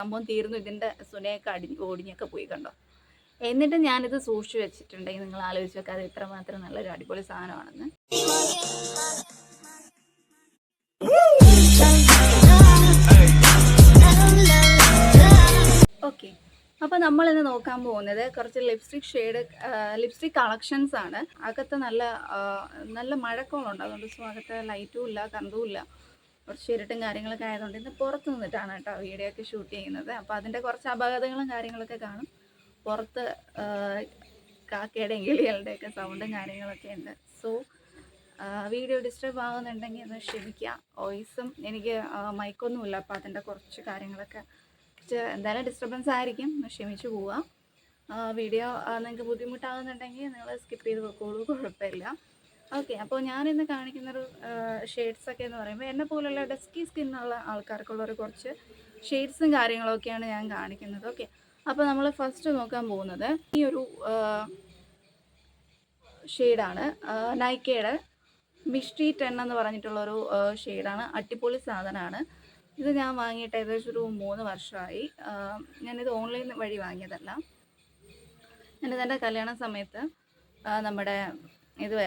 സംഭവം തീർന്നു. ഇതിന്റെ സുനയൊക്കെ അടി ഓടിഞ്ഞൊക്കെ പോയി കണ്ടോ? എന്നിട്ട് ഞാനിത് സൂക്ഷിച്ചു വെച്ചിട്ടുണ്ടെങ്കിൽ നിങ്ങൾ ആലോചിച്ച് നോക്കുക അത് ഇത്രമാത്രം നല്ലൊരു അടിപൊളി സാധനമാണെന്ന്. ഓക്കെ. അപ്പോൾ നമ്മൾ ഇന്ന് നോക്കാൻ പോകുന്നത് കുറച്ച് ലിപ്സ്റ്റിക് ഷെയ്ഡ് ലിപ്സ്റ്റിക് കളക്ഷൻസ് ആണ്. അകത്ത് നല്ല നല്ല മഴക്കോളുണ്ട്. അതുകൊണ്ട് സോ അകത്ത് ലൈറ്റും ഇല്ല കന്തവും ഇല്ല. കുറച്ച് ഇരുട്ടും കാര്യങ്ങളൊക്കെ ആയതുകൊണ്ട് ഇന്ന് പുറത്ത് നിന്നിട്ടാണ് കേട്ടോ വീഡിയോ ഒക്കെ ഷൂട്ട് ചെയ്യുന്നത്. അപ്പോൾ അതിന്റെ കുറച്ച് അപകടങ്ങളും കാര്യങ്ങളൊക്കെ കാണും. പുറത്ത് കാക്കയുടെയും കിളികളുടെയൊക്കെ സൗണ്ടും കാര്യങ്ങളൊക്കെ ഉണ്ട്. സോ വീഡിയോ ഡിസ്റ്റർബ് ആകുന്നുണ്ടെങ്കിൽ ഒന്ന് ക്ഷമിക്കുക വോയിസും എനിക്ക് മൈക്കൊന്നുമില്ല അപ്പോൾ അതിന്റെ കുറച്ച് കാര്യങ്ങളൊക്കെ എന്തായാലും ഡിസ്റ്റർബൻസ് ആയിരിക്കും. ക്ഷമിച്ച് പോവുക വീഡിയോ നിങ്ങൾക്ക് ബുദ്ധിമുട്ടാകുന്നുണ്ടെങ്കിൽ നിങ്ങൾ സ്കിപ്പ് ചെയ്ത് പോയിക്കോളൂ കുഴപ്പമില്ല. ഓക്കെ അപ്പോൾ ഞാൻ ഞാനിന്ന് കാണിക്കുന്നൊരു ഷെയ്ഡ്സ് ഒക്കെ എന്ന് പറയുമ്പോൾ എന്നെ പോലുള്ള ഡസ്കി സ്കിന്നുള്ള ആൾക്കാർക്കുള്ള ഒരു കുറച്ച് ഷെയ്ഡ്സും കാര്യങ്ങളൊക്കെയാണ് ഞാൻ കാണിക്കുന്നത്. ഓക്കെ അപ്പോൾ നമ്മൾ ഫസ്റ്റ് നോക്കാൻ പോകുന്നത് ഈ ഒരു ഷെയ്ഡാണ് നൈക്കയുടെ മിഷ്ടി ടെൻ എന്ന് പറഞ്ഞിട്ടുള്ളൊരു ഷെയ്ഡാണ് അടിപൊളി സാധനമാണ്. ഇത് ഞാൻ വാങ്ങിയിട്ട് ഏകദേശം ഒരു മൂന്ന് വർഷമായി. ഞാനിത് ഓൺലൈൻ വഴി വാങ്ങിയതല്ല. ഞാനിത് എന്റെ കല്യാണ സമയത്ത് നമ്മുടെ ഇത്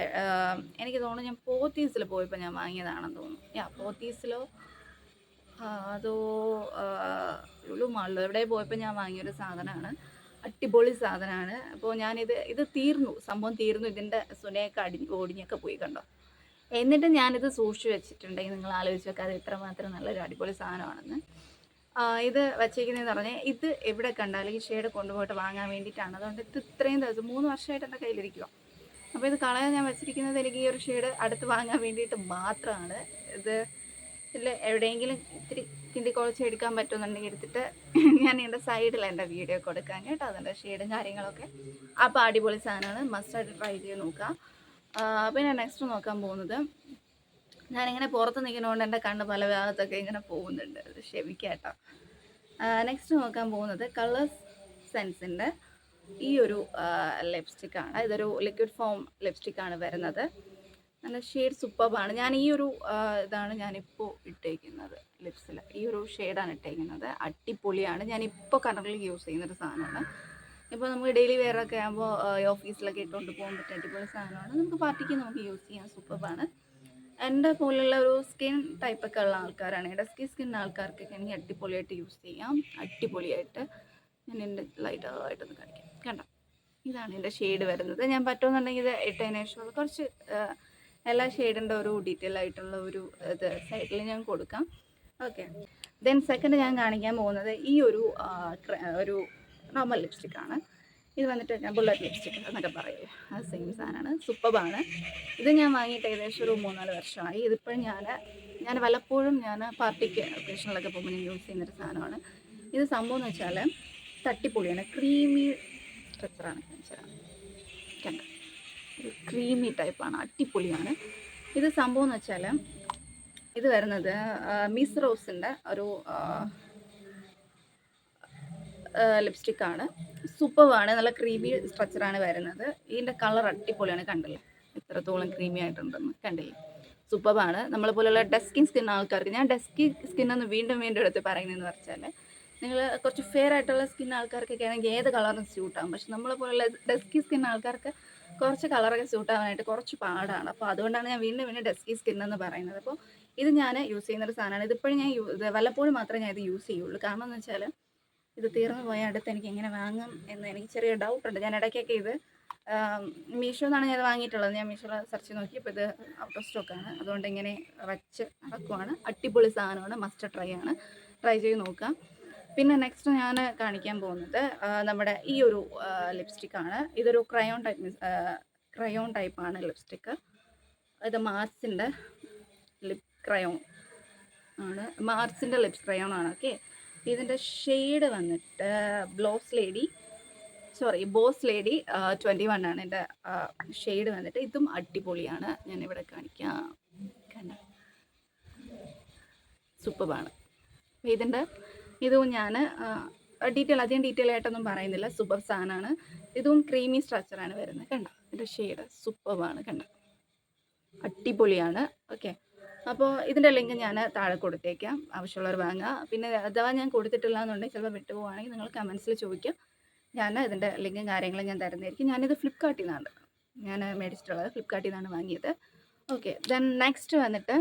എനിക്ക് തോന്നുന്നു ഞാൻ പോത്തീസിൽ പോയപ്പോൾ ഞാൻ വാങ്ങിയതാണെന്ന് തോന്നുന്നു. യാ പോത്തീസിലോ? അതോ ലുലു മാളിലോ? എവിടെ പോയപ്പോൾ ഞാൻ വാങ്ങിയൊരു സാധനമാണ് അടിപൊളി സാധനമാണ് അപ്പോൾ ഞാനിത് ഇത് തീർന്നു. സംഭവം തീർന്നു. ഇതിന്റെ സുനയൊക്കെ അടി ഓടിഞ്ഞൊക്കെ പോയി കണ്ടോ? എന്നിട്ട് ഞാനിത് സൂക്ഷിച്ചു വെച്ചിട്ടുണ്ടെങ്കിൽ നിങ്ങൾ ആലോചിച്ച് വെക്കാം അത് ഇത്രമാത്രം നല്ലൊരു അടിപൊളി സാധനമാണെന്ന്. ഇത് വച്ചേക്കുന്നതെന്ന് പറഞ്ഞാൽ ഇത് എവിടെ കണ്ടാലും ഈ ഷെയ്ഡ് കൊണ്ടുപോയിട്ട് വാങ്ങാൻ വേണ്ടിയിട്ടാണ്. അതുകൊണ്ട് ഇത് ഇത്രയും ദിവസം മൂന്ന് വർഷമായിട്ട് എന്റെ കയ്യിലിരിക്കുക അപ്പോൾ ഇത് കളയാൻ ഞാൻ വെച്ചിരിക്കുന്നത് എനിക്ക് ഈ ഒരു ഷെയ്ഡ് അടുത്ത് വാങ്ങാൻ വേണ്ടിയിട്ട് മാത്രമാണ് ഇത് ഇതിൽ എവിടെയെങ്കിലും ഇത്തിരി കിണ്ടിക്കുളച്ച് എടുക്കാൻ പറ്റുമെന്നുണ്ടെങ്കിൽ എടുത്തിട്ട് ഞാൻ എന്റെ സൈഡിൽ എന്റെ വീഡിയോ കൊടുക്കാൻ കേട്ടോ. അതിന്റെ ഷെയ്ഡും കാര്യങ്ങളൊക്കെ. അപ്പോൾ അടിപൊളി സാധനമാണ്. മസ്റ്റായിട്ട് ട്രൈ ചെയ്ത് നോക്കാം. പിന്നെ നെക്സ്റ്റ് നോക്കാൻ പോകുന്നത്. ഞാനിങ്ങനെ പുറത്ത് നിൽക്കുന്നതുകൊണ്ട് എന്റെ കണ്ണ് പല ഭാഗത്തൊക്കെ ഇങ്ങനെ പോകുന്നുണ്ട്. ക്ഷമിക്കാം കേട്ടോ. നെക്സ്റ്റ് നോക്കാൻ പോകുന്നത് കളേഴ്സ് സെൻസിന്റെ ഈ ഒരു ലിപ്സ്റ്റിക്കാണ് ഇതൊരു ലിക്വിഡ് ഫോം ലിപ്സ്റ്റിക്കാണ് വരുന്നത്. നല്ല ഷെയ്ഡ് സൂപ്പർബാണ് ഞാൻ ഈ ഒരു ഇതാണ് ഞാനിപ്പോൾ ഇട്ടേക്കുന്നത് ലിപ്സിൽ ഈ ഒരു ഷെയ്ഡാണ് ഇട്ടേക്കുന്നത്. അടിപൊളിയാണ്. ഞാനിപ്പോൾ കറണ്ടിൽ യൂസ് ചെയ്യുന്നൊരു സാധനമാണ്. ഇപ്പോൾ നമുക്ക് ഡെയിലി വെയർ ഒക്കെ ആകുമ്പോൾ ഓഫീസിലൊക്കെ ഇട്ടുകൊണ്ട് പോകാൻ പറ്റിയ അടിപൊളി സാധനമാണ്. നമുക്ക് പാർട്ടിക്ക് നമുക്ക് യൂസ് ചെയ്യാൻ സൂപ്പർബാണ് എന്റെ പോലുള്ള ഒരു സ്കിൻ ടൈപ്പൊക്കെ ഉള്ള ആൾക്കാരാണ്. ഡസ്കി സ്കിൻ ആൾക്കാർക്കൊക്കെ എനിക്ക് അടിപൊളിയായിട്ട് യൂസ് ചെയ്യാം. അടിപൊളിയായിട്ട്. ഞാൻ എന്റെ ലൈറ്റായിട്ടൊന്ന് കാണിക്കാം. കണ്ടോ? ഇതാണ് എന്റെ ഷെയ്ഡ് വരുന്നത്. ഞാൻ പറ്റുമെന്നുണ്ടെങ്കിൽ ഇത് ഇട്ടതിന് ശേഷം കുറച്ച് എല്ലാ ഷെയ്ഡിന്റെ ഒരു ഡീറ്റെയിൽ ആയിട്ടുള്ള ഒരു ഇത് സൈഡിൽ ഞാൻ കൊടുക്കാം. ഓക്കെ ദെൻ സെക്കൻഡ് ഞാൻ കാണിക്കാൻ പോകുന്നത് ഈ ഒരു ഒരു നോർമൽ ലിപ്സ്റ്റിക് ആണ്. ഇത് വന്നിട്ട് ഞാൻ ബുള്ളറ്റ് ലിപ്സ്റ്റിക് എന്നൊക്കെ പറയില്ലേ അത് സെയിം സാധനമാണ്. സൂപ്പറാണ് ഇത് ഞാൻ വാങ്ങിയിട്ട് ഏകദേശം ഒരു മൂന്നാൽ വർഷമായി. ഇതിപ്പോൾ ഞാൻ ഞാൻ വല്ലപ്പോഴും ഞാൻ പാർട്ടിക്ക് ഒക്കേഷനിലൊക്കെ പോകുമ്പോൾ ഞാൻ യൂസ് ചെയ്യുന്നൊരു സാധനമാണ്. ഇത് സംഭവം എന്ന് വെച്ചാൽ തട്ടിപ്പൊളിയാണ്. ക്രീമി സ്ട്രക്ചറാണ് കാണിച്ചത് ക്രീമി ടൈപ്പാണ് അടിപൊളിയാണ്. ഇത് സംഭവം എന്ന് വെച്ചാൽ ഇത് വരുന്നത് മിസ് റോസിന്റെ ഒരു ലിപ്സ്റ്റിക്കാണ് സൂപ്പറാണ് നല്ല ക്രീമി സ്ട്രക്ചറാണ് വരുന്നത്. ഇതിന്റെ കളർ അടിപൊളിയാണ് കണ്ടില്ലേ? എത്രത്തോളം ക്രീമി ആയിട്ടുണ്ടെന്ന് കണ്ടില്ലേ? സൂപ്പറാണ് നമ്മളെ പോലെയുള്ള ഡസ്കിൻ സ്കിൻ ആൾക്കാർക്ക് ഞാൻ ഡസ്കി സ്കിൻ വീണ്ടും വീണ്ടും എടുത്ത് പറയുന്നതെന്ന് വെച്ചാൽ നിങ്ങൾ കുറച്ച് ഫെയർ ആയിട്ടുള്ള സ്കിൻ ആൾക്കാർക്കൊക്കെ ആണെങ്കിൽ ഏത് കളറും സ്യൂട്ടാകും പക്ഷെ നമ്മളെ പോലുള്ള ഡെസ്കി സ്കിൻ ആൾക്കാർക്ക് കുറച്ച് കളറൊക്കെ സ്യൂട്ട് ആവാനായിട്ട് കുറച്ച് പാടാണ്. അപ്പോൾ അതുകൊണ്ടാണ് ഞാൻ വീണ്ടും വീണ്ടും ഡെസ്കി സ്കിൻ എന്ന് പറയുന്നത്. അപ്പോൾ ഇത് ഞാൻ യൂസ് ചെയ്യുന്ന ഒരു സാധനമാണ്. ഇതിപ്പോഴും ഞാൻ വല്ലപ്പോഴും മാത്രമേ ഞാൻ ഇത് യൂസ് ചെയ്യുള്ളൂ. കാരണം എന്ന് വെച്ചാൽ ഇത് തീർന്നു പോയ അടുത്ത് എനിക്ക് എങ്ങനെ വാങ്ങും എന്ന് എനിക്ക് ചെറിയ ഡൗട്ട് ഉണ്ട്. ഞാൻ ഇടയ്ക്കൊക്കെ ഇത് മീഷോ എന്നാണ് ഞാൻ വാങ്ങിയിട്ടുള്ളത്. ഞാൻ മീഷോ സെർച്ച് നോക്കി നോക്കിയപ്പോൾ ഇത് ഔട്ട് ഓഫ് സ്റ്റോക്കാണ് അതുകൊണ്ട് ഇങ്ങനെ വച്ച് നടക്കുവാണ്. അടിപൊളി സാധനമാണ്. മസ്റ്റ് ട്രൈ ആണ്. ട്രൈ ചെയ്ത് നോക്കാം. പിന്നെ നെക്സ്റ്റ് ഞാൻ കാണിക്കാൻ പോകുന്നത് നമ്മുടെ ഈ ഒരു ലിപ്സ്റ്റിക്കാണ് ഇതൊരു ക്രയോൺ ടൈപ്പ് ക്രയോൺ ടൈപ്പാണ് ലിപ്സ്റ്റിക്ക് ഇത് മാർസിന്റെ ലിപ് ക്രയോൺ ആണ്. മാർസിന്റെ ലിപ്സ് ക്രയോൺ ആണ് ഓക്കെ ഇതിന്റെ ഷെയ്ഡ് വന്നിട്ട് bloss lady sorry boss lady twenty one ആണ് എന്റെ ഷെയ്ഡ് വന്നിട്ട്. ഇതും അടിപൊളിയാണ്. ഞാൻ ഇവിടെ കാണിക്കാം. കണ്ട? സൂപ്പറാണ് ഇതിന്റെ ഇതും ഞാൻ ഡീറ്റെയിൽ അധികം ഡീറ്റെയിൽ ആയിട്ടൊന്നും പറയുന്നില്ല. സൂപ്പർ സാധനമാണ് ഇതും ക്രീമി സ്ട്രക്ചറാണ് വരുന്നത്. കണ്ട? ഇതിന്റെ ഷെയ്ഡ് സൂപ്പറാണ് കണ്ട? അടിപൊളിയാണ്. ഓക്കെ അപ്പോൾ ഇതിന്റെ ലിങ്ക് ഞാൻ താഴെ കൊടുത്തേക്കാം. ആവശ്യമുള്ളവർ വാങ്ങുക. പിന്നെ അഥവാ ഞാൻ കൊടുത്തിട്ടില്ല എന്നുണ്ടെങ്കിൽ ചിലപ്പോൾ വിട്ടുപോകുകയാണെങ്കിൽ നിങ്ങൾ കമൻസിൽ ചോദിക്കാം. ഞാൻ ഇതിന്റെ ലിങ്കും കാര്യങ്ങളും ഞാൻ തരുന്നതായിരിക്കും. ഞാനിത് ഫ്ലിപ്കാർട്ടിൽ നിന്നാണ് ഞാൻ മേടിച്ചിട്ടുള്ളത്. ഫ്ലിപ്കാർട്ടിൽ നിന്നാണ് വാങ്ങിയത്. ഓക്കെ ദെൻ നെക്സ്റ്റ് വന്നിട്ട്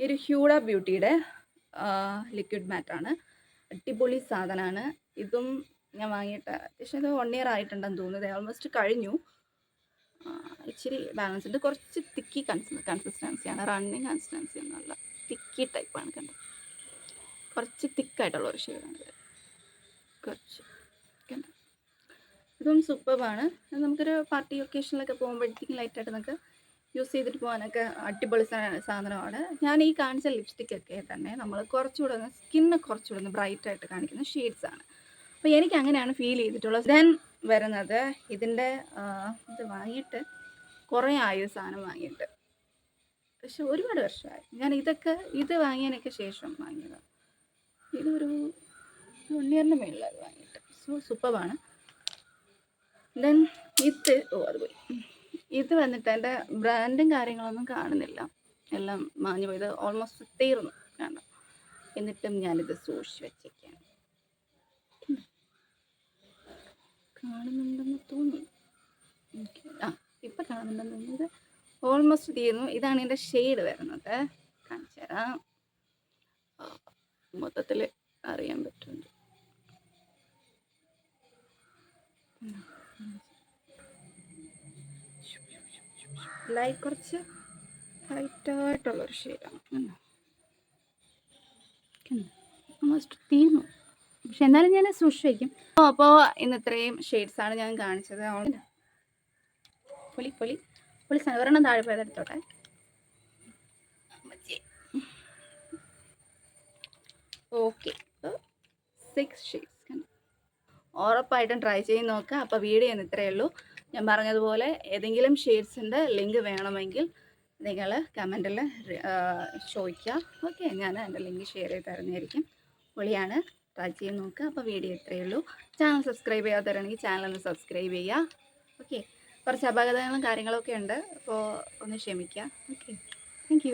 ഈ ഒരു ഹ്യൂഡ ബ്യൂട്ടിയുടെ ലിക്വിഡ് മാറ്റാണ് അടിപൊളി സാധനമാണ് ഇതും ഞാൻ വാങ്ങിയിട്ട് അത്യാവശ്യം ഇത് വൺ ഇയർ ആയിട്ടുണ്ടെന്ന് തോന്നുന്നത് ഓൾമോസ്റ്റ് കഴിഞ്ഞു. ഇച്ചിരി ബാലൻസ് ഉണ്ട്. കുറച്ച് തിക്കി കൺസ് കൺസിസ്റ്റൻസിയാണ് റണ്ണിങ് കൺസിസ്റ്റൻസി എന്നുള്ള തിക്കി ടൈപ്പാണ് കണ്ടത് കുറച്ച് തിക്കായിട്ടുള്ള ഒരു ഷെയ്ഡാണ് കുറച്ച് കണ്ടോ. ഇതും സൂപ്പറാണ് നമുക്കൊരു പാർട്ടി ഒക്കേഷനിലൊക്കെ പോകുമ്പോഴത്തേക്കും ലൈറ്റായിട്ട് നമുക്ക് യൂസ് ചെയ്തിട്ട് പോകാനൊക്കെ അടിപൊളി സാധനമാണ്. ഞാൻ ഈ കാണിച്ച ലിപ്സ്റ്റിക്കൊക്കെ തന്നെ നമ്മൾ കുറച്ചുകൂടെ ഒന്ന് സ്കിന്ന് കുറച്ചുകൂടെ ഒന്ന് ബ്രൈറ്റ് ആയിട്ട് കാണിക്കുന്ന ആണ് അപ്പോൾ എനിക്ക് അങ്ങനെയാണ് ഫീൽ ചെയ്തിട്ടുള്ളത്. ദെൻ വരുന്നത് ഇതിന്റെ ഇത് വാങ്ങിയിട്ട് കുറേ ആയി സാധനം വാങ്ങിയിട്ട് പക്ഷെ ഒരുപാട് വർഷമായി. ഞാൻ ഇതൊക്കെ ഇത് വാങ്ങിയതിനൊക്കെ ശേഷം വാങ്ങിയത്. ഇതൊരു വൺ ഇയറിന് മേളിലായി വാങ്ങിയിട്ട്. സോ സൂപ്പറാണ് ദെൻ ഇത് ഓ അത് പോയി. ഇത് വന്നിട്ട് എന്റെ ബ്രാൻഡും കാര്യങ്ങളൊന്നും കാണുന്നില്ല. എല്ലാം മാഞ്ഞു പോയത് ഓൾമോസ്റ്റ് തീർന്നു. കണ്ടോ? എന്നിട്ടും ഞാനിത് സൂക്ഷിച്ച് വെച്ചേക്കാണ്. കാണുന്നുണ്ടെന്ന് തോന്നി. ആ ഇപ്പം കാണുന്നുണ്ടെന്ന് തോന്നുന്നത് ഓൾമോസ്റ്റ് തീർന്നു. ഇതാണ് എന്റെ ഷെയ്ഡ് വരുന്നത്. കാണിച്ചു തരാം. മൊത്തത്തിൽ അറിയാൻ പറ്റുന്നുണ്ട്. ലൈറ്റ് കുറച്ച് ലൈറ്റായിട്ടുള്ളൊരു ഷെയ്ഡാണ് ഓൾമോസ്റ്റ് തീർന്നു. പക്ഷെ എന്നാലും ഞാൻ സൂക്ഷിക്കും അപ്പോൾ ഇന്ന് ഇത്രയും ഷെയ്ഡ്സാണ് ഞാൻ കാണിച്ചത്. പൊളി പൊളി. പൊളി സാധനം താഴെ പോയത് എടുത്തോട്ടെ. ഓക്കെ സിക്സ് ഷെയ്ഡ്സ് ഉറപ്പായിട്ടും ട്രൈ ചെയ്ത് നോക്കുക അപ്പോൾ വീഡിയോ ഇന്ന് ഇത്രയേ ഉള്ളൂ. ഞാൻ പറഞ്ഞതുപോലെ ഏതെങ്കിലും ഷെയ്ഡ്സിന്റെ ലിങ്ക് വേണമെങ്കിൽ നിങ്ങൾ കമന്റിൽ ചോദിക്കുക. ഓക്കെ ഞാൻ എന്റെ ലിങ്ക് ഷെയർ ചെയ്ത് തരുന്നതായിരിക്കും. പൊളിയാണ് ട്രൈ ചെയ്ത് നോക്കുക. അപ്പോൾ വീഡിയോ ഇത്രയേ ഉള്ളൂ. ചാനൽ സബ്സ്ക്രൈബ് ചെയ്യാത്തവരാണെങ്കിൽ ചാനൽ ഒന്ന് സബ്സ്ക്രൈബ് ചെയ്യുക. ഓക്കെ കുറച്ച് അപകടങ്ങളും കാര്യങ്ങളൊക്കെ ഉണ്ട്. അപ്പോൾ ഒന്ന് ക്ഷമിക്കുക. Okay thank